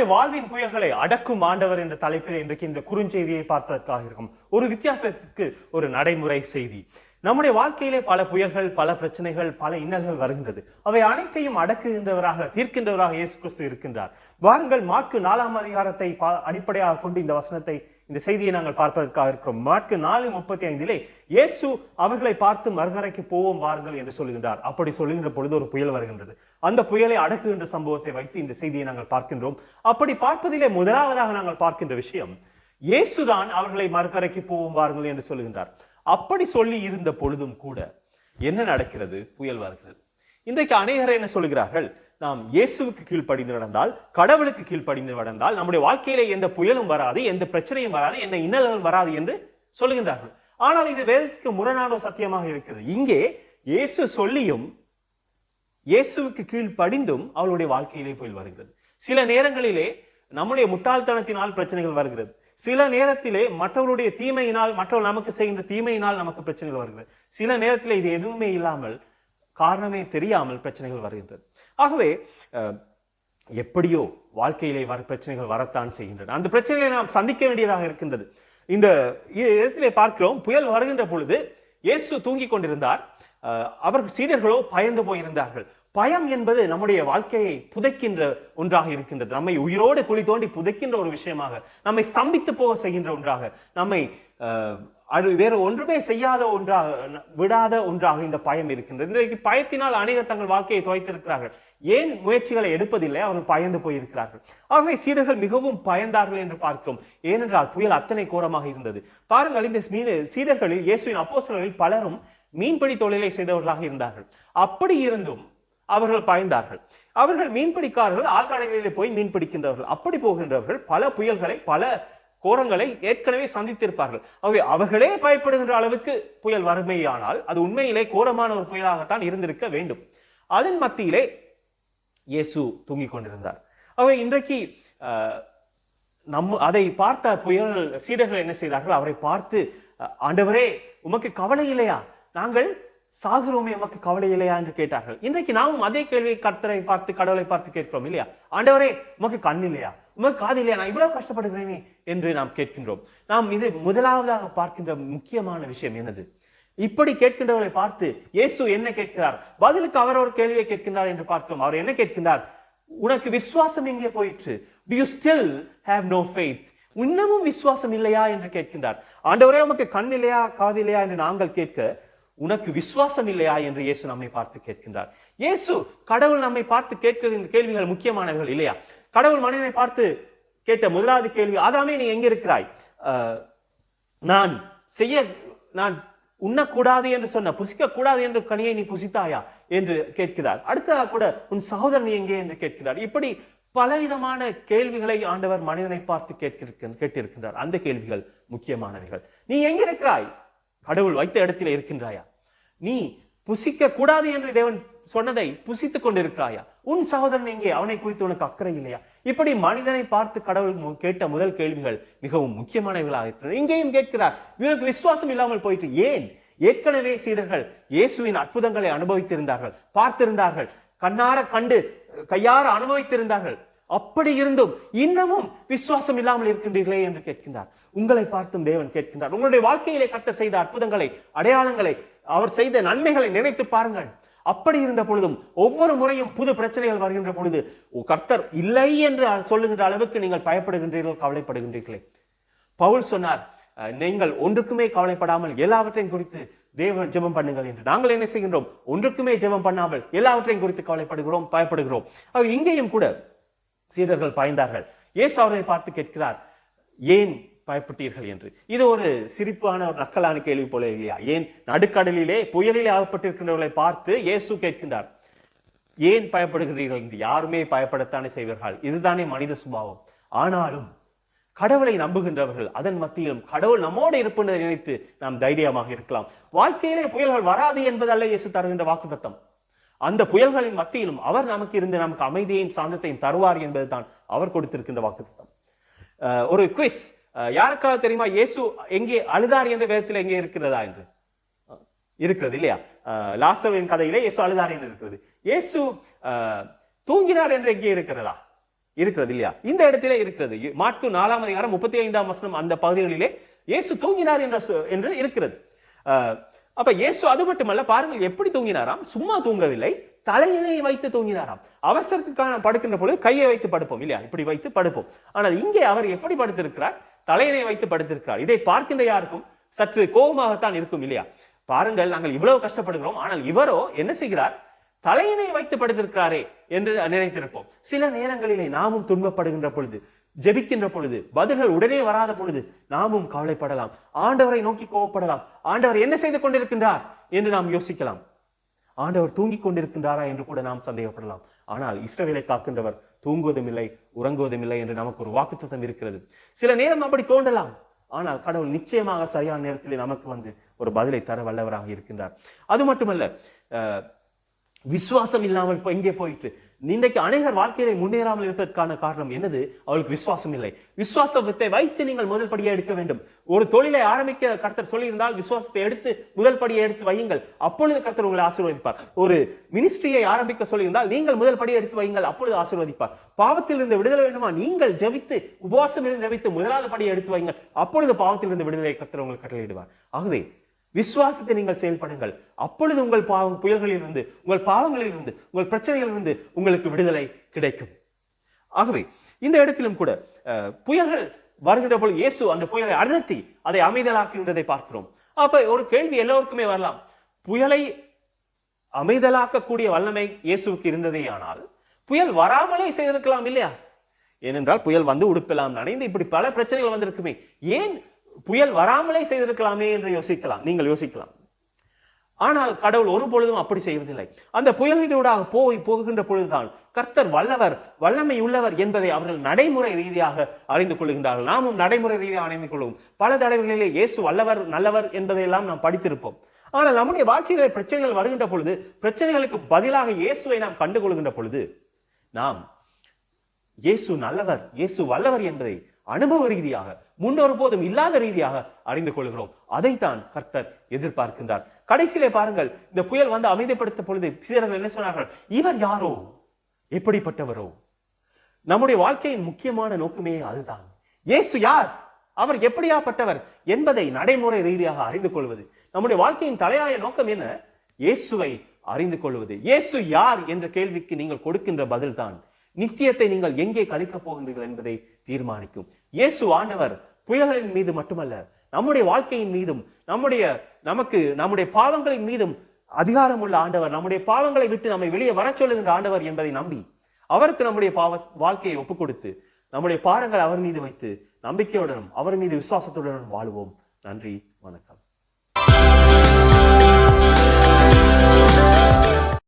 நம்முடைய வாழ்வின் புயல்களை அடக்கும் ஆண்டவர் என்ற தலைப்பில் இன்றைக்கு இந்த குறுஞ்செய்தியை பார்ப்பதற்காக இருக்கும். ஒரு வித்தியாசத்துக்கு ஒரு நடைமுறை செய்தி. நம்முடைய வாழ்க்கையிலே பல புயல்கள் பல பிரச்சனைகள் பல இன்னல்கள் வருகின்றது. அவை அனைத்தையும் அடக்குகின்றவராக தீர்க்கின்றவராக இயேசு கிறிஸ்து இருக்கின்றார். வாருங்கள் மார்க்கு நாலாம் அதிகாரத்தை அடிப்படையாக கொண்டு இந்த வசனத்தை இந்த செய்தியை நாங்கள் பார்ப்பதற்காக இருக்கிறோம். மார்க்கு நாலு முப்பத்தி ஐந்திலே இயேசு அவர்களை பார்த்து மறுகரைக்கு போவோம் வாருங்கள் என்று சொல்லுகின்றார் அப்படி சொல்லுகின்ற பொழுது ஒரு புயல் வருகின்றது. அந்த புயலை அடக்குகின்ற சம்பவத்தை வைத்து இந்த செய்தியை நாங்கள் பார்க்கின்றோம். அப்படி பார்ப்பதிலே முதலாவதாக நாங்கள் பார்க்கின்ற விஷயம் இயேசுதான் அவர்களை மறுகரைக்கு போவோம் வாருங்கள் என்று சொல்லுகின்றார் அப்படி சொல்லி இருந்த பொழுதும் கூட என்ன நடக்கிறது? புயல் வருகிறது. இன்றைக்கு அநேகர் என்ன சொல்கிறார்கள்? நாம் இயேசுவுக்கு கீழ்ப்படிந்து நடந்தால் கடவுளுக்கு கீழ்ப்படிந்து நடந்தால் நம்முடைய வாழ்க்கையிலே எந்த புயலும் வராது எந்த பிரச்சனையும் வராது எந்த இன்னல்களும் வராது என்று சொல்லுகின்றார்கள் ஆனால் இது வேதத்துக்கு முரணான சத்தியமாக இருக்கிறது. இங்கே இயேசு சொல்லியும் இயேசுவுக்கு கீழ்ப்படிந்தும் அவளுடைய வாழ்க்கையிலே புயல் வருகிறது. சில நேரங்களிலே நம்முடைய முட்டாள்தனத்தினால் பிரச்சனைகள் வருகிறது. சில நேரத்திலே மற்றவருடைய தீமையினால் மற்றவர் நமக்கு செய்கின்ற தீமையினால் நமக்கு பிரச்சனைகள் வருகிறது. சில நேரத்தில் இது எதுவுமே இல்லாமல் காரணமே தெரியாமல் பிரச்சனைகள் வருகின்றது. ஆகவே எப்படியோ வாழ்க்கையிலே வர பிரச்சனைகள் வரத்தான் செய்கின்றன. அந்த பிரச்சனைகளை நாம் சந்திக்க வேண்டியதாக இருக்கின்றது. இந்த இ- இடத்திலே பார்க்கிறோம் புயல் வருகின்ற பொழுது இயேசு தூங்கிக் கொண்டிருந்தார். அவர் சீடர்களோ பயந்து போயிருந்தார்கள். பயம் என்பது நம்முடைய வாழ்க்கையை புதைக்கின்ற ஒன்றாக இருக்கின்றது. நம்மை உயிரோடு குழி தோண்டி புதைக்கின்ற ஒரு விஷயமாக நம்மை ஸ்தம்பித்து போக செய்கின்ற ஒன்றாக நம்மை அது வேற ஒன்றுமே செய்யாத ஒன்றாக விடாத ஒன்றாக இந்த பயம் இருக்கின்றது. இன்றைக்கு பயத்தினால் அநேகர் தங்கள் வாழ்க்கையை துவைத்திருக்கிறார்கள். ஏன் முயற்சிகளை எடுப்பதில்லை? அவர்கள் பயந்து போயிருக்கிறார்கள். ஆகவே சீடர்கள் மிகவும் பயந்தார்கள் என்று பார்க்கிறோம். ஏனென்றால் புயல் அத்தனை கோரமாக இருந்தது. பாருங்கள் இந்த மீது சீடர்களில் இயேசுவின் அப்போசல்களில் பலரும் மீன்பிடி தொழிலை செய்தவர்களாக இருந்தார்கள். அப்படி இருந்தும் அவர்கள் பயந்தார்கள். அவர்கள் மீன்பிடிக்காரர்கள் ஆழ்கடலிலே போய் மீன் பிடிக்கின்றவர்கள். அப்படி போகின்றவர்கள் பல புயல்களை பல கோரங்களை ஏற்கனவே சந்தித்திருப்பார்கள். ஆகவே அவர்களே பயப்படுகின்ற அளவுக்கு புயல் வறுமையானால் அது உண்மையிலே கோரமான ஒரு புயலாகத்தான் இருந்திருக்க வேண்டும். அதன் மத்தியிலே இயேசு தூங்கிக் கொண்டிருந்தார். ஆகவே இன்றைக்கு நம்ம நம் அதை பார்த்த புயல் சீடர்கள் என்ன செய்தார்கள்? அவரை பார்த்து ஆண்டவரே உமக்கு கவலை இல்லையா? நாங்கள் சாகுறோமே உமக்கு கவலை இல்லையா? என்று கேட்டார்கள். இன்றைக்கு நாமும் அதே கேள்வியை கர்த்தரை பார்த்து கடவுளை பார்த்து கேட்கிறோம் இல்லையா? ஆண்டவரே உமக்கு கண் இல்லையா? உமக்கு காது இல்லையா? நான் இவ்வளவு கஷ்டப்படுகிறேனே என்று நாம் கேட்கின்றோம். நாம் இது முதலாவதாக பார்க்கின்ற முக்கியமான விஷயம் என்னது? இப்படி கேட்கின்றவர்களை பார்த்து இயேசு என்ன கேட்கிறார்? பதிலுக்கு அவர் ஒரு கேள்வியை கேட்கின்றார் என்று பார்க்கிறோம். அவர் என்ன கேட்கின்றார்? உனக்கு விசுவாசம் எங்கே போயிற்று? Do you still have no faith இன்னமும் விசுவாசம் இல்லையா என்று கேட்கின்றார். ஆண்டவரே உமக்கு கண் இல்லையா காது இல்லையா என்று நாங்கள் கேட்க உனக்கு விசுவாசம் இல்லையா என்று இயேசு நம்மை பார்த்து கேட்கின்றார். இயேசு கடவுள் நம்மை பார்த்து கேட்கிற கேள்விகள் முக்கியமானவர்கள் இல்லையா? கடவுள் மனிதனை பார்த்து கேட்ட முதலாவது கேள்வி ஆதாமே நீ எங்க இருக்கிறாய்? நான் செய்ய நான் உண்ணக்கூடாது என்று சொன்ன புசிக்க கூடாது என்று கனியை நீ புசித்தாயா என்று கேட்கிறார். அடுத்ததாக கூட உன் சகோதரன் எங்கே என்று கேட்கிறார். இப்படி பலவிதமான கேள்விகளை ஆண்டவர் மனிதனை பார்த்து கேட்கிருக்க கேட்டிருக்கின்றார். அந்த கேள்விகள் முக்கியமானவைகள். நீ எங்க இருக்கிறாய்? கடவுள் வைத்த இடத்தில் இருக்கின்றாயா? நீ புசிக்க கூடாது என்று தேவன் சொன்னதை புசித்துக் கொண்டிருக்கிறாயா? உன் சகோதரன் எங்கே அவனை குறித்து உனக்கு அக்கறை இல்லையா? இப்படி மனிதனை பார்த்து கடவுள் மு- கேட்ட முதல் கேள்விகள் மிகவும் முக்கியமானவைகளாக இருக்கிறது. இங்கேயும் கேட்கிறார் இவருக்கு விசுவாசம் இல்லாமல் போயிட்டு ஏன்? ஏற்கனவே சீடர்கள் இயேசுவின் அற்புதங்களை அனுபவித்திருந்தார்கள் பார்த்திருந்தார்கள் கண்ணார கண்டு கையார அனுபவித்திருந்தார்கள். அப்படி இருந்தும் இன்னமும் விசுவாசம் இல்லாமல் இருக்கின்றீர்களே என்று கேட்கின்றார். உங்களை பார்த்தும் தேவன் கேட்கின்றார். உங்களுடைய வாழ்க்கையிலே கர்த்தர் செய்த அற்புதங்களை அடையாளங்களை அவர் செய்த நன்மைகளை நினைத்து பாருங்கள். அப்படி இருந்த பொழுதும் ஒவ்வொரு முறையும் புது பிரச்சனைகள் வருகின்ற பொழுது ஓ, கர்த்தர் இல்லை என்று சொல்லுகின்ற அளவுக்கு நீங்கள் பயப்படுகின்றீர்கள் கவலைப்படுகின்றீர்களே. பவுல் சொன்னார் நீங்கள் ஒன்றுக்குமே கவலைப்படாமல் எல்லாவற்றையும் குறித்து தேவ ஜெபம் பண்ணுங்கள் என்று. நாங்கள் என்ன செய்கின்றோம்? ஒன்றுக்குமே ஜெபம் பண்ணாமல் எல்லாவற்றையும் குறித்து கவலைப்படுகிறோம் பயப்படுகிறோம். இங்கேயும் கூட சீடர்கள் பாய்ந்தார்கள். ஏசு அவரை பார்த்து கேட்கிறார் ஏன் பயப்பட்டீர்கள் என்று. இது ஒரு சிரிப்பான ஒரு நக்கலான கேள்வி போல இல்லையா? ஏன் நடுக்கடலிலே புயலிலே ஆகப்பட்டிருக்கின்றவர்களை பார்த்து இயேசு கேட்கின்றார். ஏன் பயப்படுகிறீர்கள் என்று? யாருமே பயப்படத்தானே செய்வார்கள். இதுதானே மனித சுபாவம். ஆனாலும் கடவுளை நம்புகின்றவர்கள் அதன் மத்தியிலும் கடவுள் நம்மோடு இருப்பதை நினைத்து நாம் தைரியமாக இருக்கலாம். வாழ்க்கையிலே புயல்கள் வராது என்பதல்ல இயேசு தருகின்ற வாக்குத்தம் அந்த புயல்களின் மத்தியிலும் அவர் நமக்கு இருந்து நமக்கு அமைதியையும் சாந்தத்தையும் தருவார் என்பதுதான் அவர் கொடுத்திருக்கின்ற வாக்குத்தம் ஒரு குவிஸ் யாருக்காக தெரியுமா? இயேசு எங்கே அழுதார் என்ற வேதத்தில் எங்கே இருக்கிறதா என்று? இருக்கிறது இல்லையா? லாசவின் கதையிலே இயேசு அழுதார் என்று இருக்கிறது. இயேசு தூங்கினார் என்று எங்கே இருக்கிறதா? இருக்கிறது இல்லையா? இந்த இடத்திலே இருக்கிறது. மாட்டு நாலாம் அதிகாரம் முப்பத்தி ஐந்தாம் வசனம் அந்த பகுதிகளிலே இயேசு தூங்கினார் என்ற சொ- என்று இருக்கிறது. அஹ், அப்ப இயேசு அது மட்டுமல்ல பாருங்கள் எப்படி தூங்கினாராம்? சும்மா தூங்கவில்லை தலையினை வைத்து தூங்கினாராம். அவசரத்துக்கான படுக்கின்ற பொழுது கையை வைத்து படுப்போம் இல்லையா? இப்படி வைத்து படுப்போம். ஆனால் இங்கே அவர் எப்படி படுத்திருக்கிறார்? தலையினை வைத்து படுத்திருக்கிறார் இதை பார்க்கின்ற யாருக்கும் சற்று கோபமாகத்தான் இருக்கும் இல்லையா? பாருங்கள் நாங்கள் இவ்வளவு கஷ்டப்படுகிறோம் ஆனால் இவரோ என்ன செய்கிறார்? தலையினை வைத்து படுத்திருக்கிறாரே என்று நினைத்திருப்போம். சில நேரங்களிலே நாமும் துன்பப்படுகின்ற பொழுது ஜெபிக்கின்ற பொழுது பதில்கள் உடனே வராத பொழுது நாமும் கவலைப்படலாம். ஆண்டவரை நோக்கி கோவப்படலாம் ஆண்டவர் என்ன செய்து கொண்டிருக்கின்றார் என்று நாம் யோசிக்கலாம். ஆண்டவர் தூங்கிக் கொண்டிருக்கின்றாரா என்று கூட நாம் சந்தேகப்படலாம். ஆனால் இஸ்ரவேலை காக்கின்றவர் தூங்குவதும் இல்லை உறங்குவதும் இல்லை என்று நமக்கு ஒரு வாக்குத்தத்தம் இருக்கிறது. சில நேரம் அப்படி தோன்றலாம். ஆனால் கடவுள் நிச்சயமாக சரியான நேரத்தில் நமக்கு வந்து ஒரு பதிலை தர வல்லவராக இருக்கின்றார். அது மட்டுமல்ல விசுவாசம் இல்லாமல் இப்ப எங்கே போயிட்டு இன்றைக்கு அநேகர் வாழ்க்கையில முன்னேறாமல் இருப்பதற்கான காரணம் என்னது? அவளுக்கு விசுவாசம் இல்லை. விசுவாசத்தை வைத்து நீங்கள் முதல் படியை எடுக்க வேண்டும். ஒரு தொழிலை ஆரம்பிக்க கர்த்தர் சொல்லியிருந்தால் விசுவாசத்தை எடுத்து முதல் படியை எடுத்து வையுங்கள். அப்பொழுது கர்த்தர் உங்களை ஆசீர்வதிப்பார். ஒரு மினிஸ்ட்ரியை ஆரம்பிக்க சொல்லியிருந்தால் நீங்கள் முதல் படியை எடுத்து வையுங்கள். அப்பொழுது ஆசீர்வதிப்பார். பாவத்தில் இருந்து விடுதலை வேண்டுமா? நீங்கள் ஜெபித்து உபவாசம் இருந்து ஜெபித்து முதலாவது படியை எடுத்து வையுங்கள். அப்பொழுது பாவத்தில் இருந்து விடுதலை கர்த்தர் உங்களுக்கு கட்டளையிடுவார். ஆகவே விசுவாசத்தை நீங்கள் செயல்படுங்கள். அப்பொழுது உங்கள் பாவம் புயல்களிலிருந்து உங்கள் பாவங்களிலிருந்து உங்கள் பிரச்சனைகளிலிருந்து உங்களுக்கு விடுதலை கிடைக்கும். ஆகவே இந்த இடத்திலும் கூட அஹ், புயல்கள் வருகின்ற பொழுது இயேசு அந்த புயலை அதட்டி அதை அமைதலாக்குகின்றதை பார்க்கிறோம். அப்ப ஒரு கேள்வி எல்லோருக்குமே வரலாம். புயலை அமைதலாக்கக்கூடிய வல்லமை இயேசுவுக்கு இருந்ததே ஆனால் புயல் வராமலே செய்திருக்கலாம் இல்லையா? ஏனென்றால் புயல் வந்து உடுப்பெல்லாம் நனைந்து இப்படி பல பிரச்சனைகள் வந்திருக்குமே. ஏன் புயல் வராமலே செய்திருக்கலாமே என்று யோசிக்கலாம். நீங்கள் யோசிக்கலாம். ஆனால் கடவுள் ஒரு பொழுதும் அப்படி செய்வதில்லை. அந்த புயலினூடாக போய் போகின்ற பொழுதுதான் கர்த்தர் வல்லவர் வல்லமை உள்ளவர் என்பதை அவர்கள் நடைமுறை ரீதியாக அறிந்து கொள்கின்றார்கள். நாமும் நடைமுறை ரீதியாக அறிந்து கொள்வோம். பல தடவைகளிலே இயேசு வல்லவர் நல்லவர் என்பதையெல்லாம் நாம் படித்திருப்போம். ஆனால் நம்முடைய வாழ்க்கையிலே பிரச்சனைகள் வருகின்ற பொழுது பிரச்சனைகளுக்கு பதிலாக இயேசுவை நாம் கண்டுகொள்கின்ற பொழுது நாம் இயேசு நல்லவர் இயேசு வல்லவர் என்பதை அனுபவ ரீதியாக முன்னொரு போதும் இல்லாத ரீதியாக அறிந்து கொள்கிறோம். அதைத்தான் கர்த்தர் எதிர்பார்க்கின்றார். கடைசியிலே பாருங்கள் இந்த புயல் வந்து அமைதிப்படுத்த பொழுது சீரர்கள் என்ன சொன்னார்கள்? இவர் யாரோ? எப்படிப்பட்டவரோ? நம்முடைய வாழ்க்கையின் முக்கியமான நோக்கமே அதுதான். இயேசு யார்? அவர் எப்படியாப்பட்டவர்? என்பதை நடைமுறை ரீதியாக அறிந்து கொள்வது. நம்முடைய வாழ்க்கையின் தலையாய நோக்கம் என்ன? இயேசுவை அறிந்து கொள்வது. இயேசு யார்? என்ற கேள்விக்கு நீங்கள் கொடுக்கின்ற பதில்தான். நித்தியத்தை நீங்கள் எங்கே கழிக்கப் போகின்றீர்கள் என்பதை தீர்மானிக்கும். இயேசு ஆண்டவர் புயல்களின் மீது மட்டுமல்ல நம்முடைய வாழ்க்கையின் மீதும் நம்முடைய நமக்கு நம்முடைய பாவங்களின் மீதும் அதிகாரம் உள்ள ஆண்டவர் நம்முடைய பாவங்களை விட்டு நம்மை வெளியே வர சொல்லுகின்ற ஆண்டவர் என்பதை நம்பி அவருக்கு நம்முடைய பாவ வாழ்க்கையை ஒப்புக் கொடுத்து நம்முடைய பாரங்களை அவர் மீது வைத்து நம்பிக்கையுடனும் அவர் மீது விசுவாசத்துடனும் வாழுவோம். நன்றி வணக்கம்.